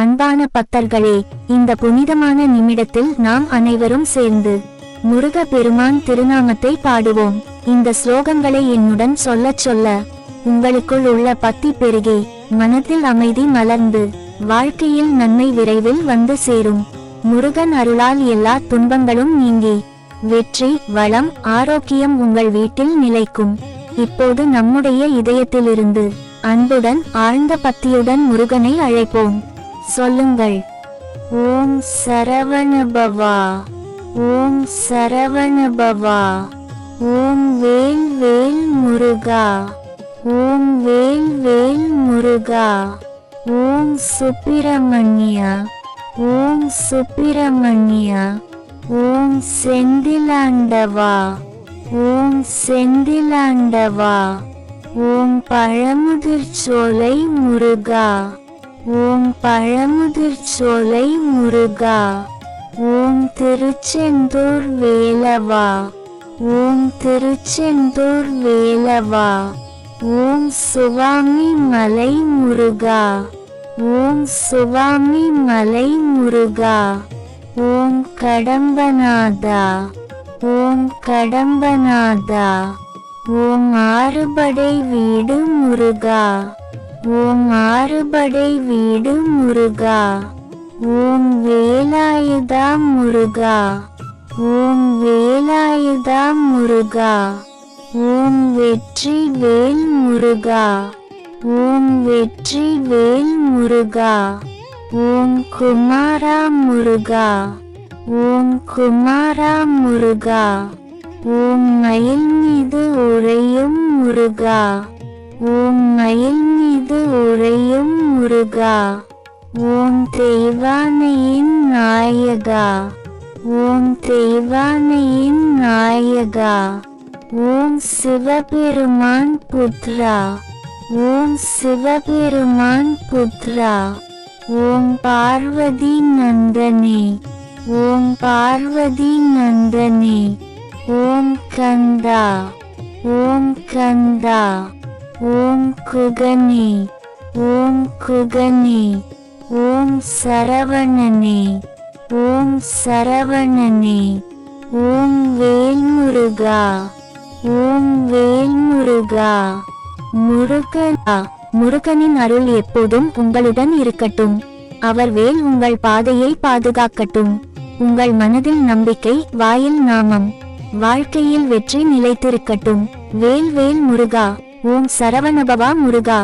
அன்பான பக்தர்களே இந்த புனிதமான நிமிடத்தில் நாம் அனைவரும் சேர்ந்து முருக பெருமான் திருநாமத்தை பாடுவோம். இந்த ஸ்லோகங்களை என்னுடன் சொல்லச் சொல்ல உங்களுக்குள் உள்ள பக்தி பெருகே மனத்தில் அமைதி மலர்ந்து வாழ்க்கையில் நன்மை விரைவில் வந்து சேரும். முருகன் அருளால் எல்லா துன்பங்களும் நீங்கி வெற்றி வளம் ஆரோக்கியம் உங்கள் வீட்டில் நிலைக்கும். இப்போது நம்முடைய இதயத்திலிருந்து அன்புடன் ஆழ்ந்த பக்தியுடன் முருகனை அழைப்போம். சொல்லுங்கள். ஓம் சரவணபவா. ஓம் சரவணபவா. ஓம் வேல் வேல் முருகா. ஓம் வேல் வேல் முருகா. ஓம் சுப்பிரமணியா. ஓம் சுப்பிரமணியா. ஓம் செந்திலாண்டவா. ஓம் செந்திலாண்டவா. ஓம் பழமுதிர்ச்சோலை முருகா. ஓம் பழமுதிர் சோலை முருகா. ஓம் திருச்செந்தூர் வேலவா. ஓம் திருச்செந்தூர் வேலவா. ஓம் சுவாமி மலை முருகா. ஓம் சுவாமி மலை முருகா. ஓம் கடம்பநாதா. ஓம் கடம்பநாதா. ஓம் ஆறுபடை வீடு முருகா. ஓம் ஆறுபடை வீடு முருகா. ஓம் வேலாயுதா முருகா. ஓம் வேலாயுதா முருகா. ஓம் வெற்றி வேல் முருகா. ஓம் வெற்றி வேல் முருகா. ஓம் குமாரா முருகா. ஓம் குமாரா முருகா. ஓம் மயில் மீது உறையும் முருகா. ஓம் மயில் தெய்வானையின் நாயகா. ஓம் தெய்வானையின் நாயகா. ஓம் சிவபெருமான் புத்ரா. ஓம் சிவபெருமான் புத்ரா. ஓம் பார்வதி நந்தனே. ஓம் பார்வதி நந்தனே. ஓம் கந்தா. ஓம் கந்தா. ஓம் குகனே. ஓம் குகனே. ஓம் சரவணனே ஓம் சரவணனே ஓம் வேல்முருகா ஓம் வேல்முருகா. முருகா முருகனின் அருள் எப்போதும் உங்களுடன் இருக்கட்டும். அவர் வேல் உங்கள் பாதையை பாதுகாக்கட்டும். உங்கள் மனதில் நம்பிக்கை வாயில் நாமம். வாழ்க்கையில் வெற்றி நிலைத்திருக்கட்டும். வேல் வேல் முருகா ஓம் சரவணபவா முருகா.